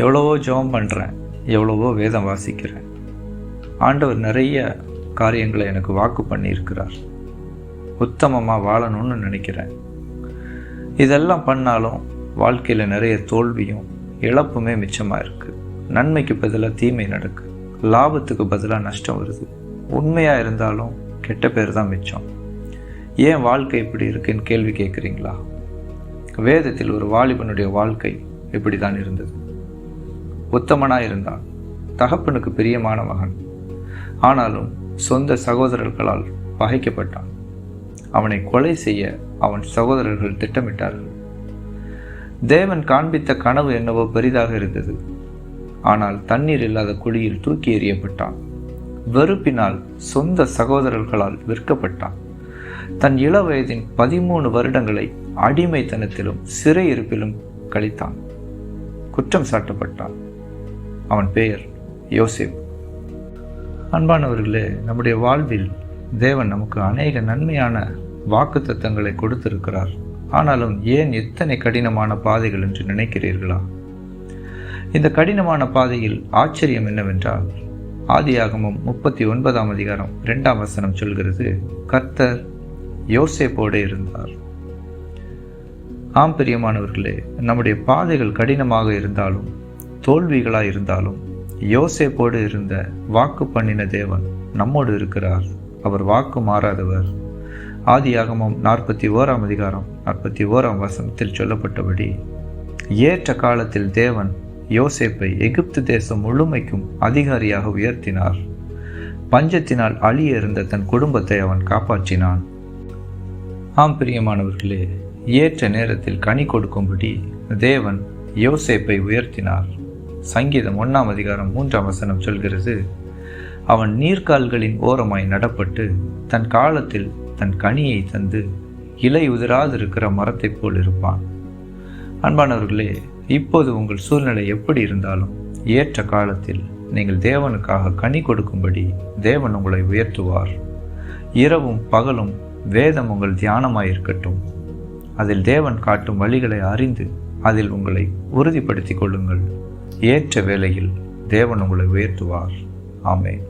எவ்வளவோ ஜெபம் பண்ணுறேன் எவ்வளவோ வேதம் வாசிக்கிறேன். ஆண்டவர் நிறைய காரியங்களை எனக்கு வாக்கு பண்ணியிருக்கிறார். உத்தமமாக வாழணும்னு நினைக்கிறேன். இதெல்லாம் பண்ணாலும் வாழ்க்கையில் நிறைய தோல்வியும் இழப்புமே மிச்சமாக இருக்குது நன்மைக்கு பதிலாக தீமை நடக்கு. லாபத்துக்கு பதிலாக நஷ்டம் வருது. உண்மையாக இருந்தாலும் கெட்ட பேர் தான் மிச்சம். ஏன் வாழ்க்கை இப்படி இருக்குன்னு கேள்வி கேட்குறீங்களா? வேதத்தில் ஒரு வாலிபனுடைய வாழ்க்கை இப்படி தான் இருந்தது. உத்தமனாக இருந்தான். தகப்பனுக்கு பிரியமான மகன். ஆனாலும் சொந்த சகோதரர்களால் பகைக்கப்பட்டான். அவனை கொலை செய்ய அவன் சகோதரர்கள் திட்டமிட்டார்கள். தேவன் காண்பித்த கனவு என்னவோ பெரிதாக இருந்தது. ஆனால் தண்ணீர் இல்லாத குழியில் தூக்கி எறியப்பட்டான். வெறுப்பினால் சொந்த சகோதரர்களால் விற்கப்பட்டான் தன் இள வயதின் பதிமூணு வருடங்களை அடிமைத்தனத்திலும் சிறையிருப்பிலும் கழித்தான். குற்றம் சாட்டப்பட்டான். அவன் பெயர் யோசேப். அன்பானவர்களே நம்முடைய வாழ்வில் தேவன் நமக்கு அநேக நன்மையான வாக்கு தத்தங்களை கொடுத்திருக்கிறார். ஆனாலும் ஏன் எத்தனை கடினமான பாதைகள் என்று நினைக்கிறீர்களா? இந்த கடினமான பாதையில் ஆச்சரியம் என்னவென்றால் ஆதியாகமும் முப்பத்தி ஒன்பதாம் அதிகாரம் இரண்டாம் வசனம் சொல்கிறது கர்த்தர் யோசேப்போடு இருந்தார். ஆம் பிரியமானவர்களே நம்முடைய பாதைகள் கடினமாக இருந்தாலும் தோல்விகளாக இருந்தாலும் யோசேப்போடு இருந்த வாக்கு பண்ணின தேவன் நம்மோடு இருக்கிறார். அவர் வாக்கு மாறாதவர். ஆதியாகமம் நாற்பத்தி ஓராம் அதிகாரம் நாற்பத்தி ஓராம் வசனத்தில் சொல்லப்பட்டபடி ஏற்ற காலத்தில் தேவன் யோசேப்பை எகிப்து தேசம் முழுமைக்கும் அதிகாரியாக உயர்த்தினார். பஞ்சத்தினால் அழிய இருந்த தன் குடும்பத்தை அவன் காப்பாற்றினான். ஆம் பிரியமானவர்களே ஏற்ற நேரத்தில் கனி கொடுக்கும்படி தேவன் யோசேப்பை உயர்த்தினார். சங்கீதம் ஒன்றாம் அதிகாரம் மூன்றாம் வசனம் சொல்கிறது அவன் நீர்க்கால்களின் ஓரமாய் நடப்பட்டு தன் காலத்தில் தன் கனியை தந்து இலை உதிராதிருக்கிற மரத்தைப் போல் இருப்பான். அன்பானவர்களே இப்போது உங்கள் சூழ்நிலை எப்படி இருந்தாலும் ஏற்ற காலத்தில் நீங்கள் தேவனுக்காக கனி கொடுக்கும்படி தேவன் உங்களை உயர்த்துவார். இரவும் பகலும் வேதம் உங்கள் தியானமாயிருக்கட்டும். அதில் தேவன் காட்டும் வழிகளை அறிந்து அதில் உங்களை உறுதிப்படுத்திக் கொள்ளுங்கள். ஏற்ற வேளையில் தேவன் உங்களை உயர்த்துவார். ஆமேன்.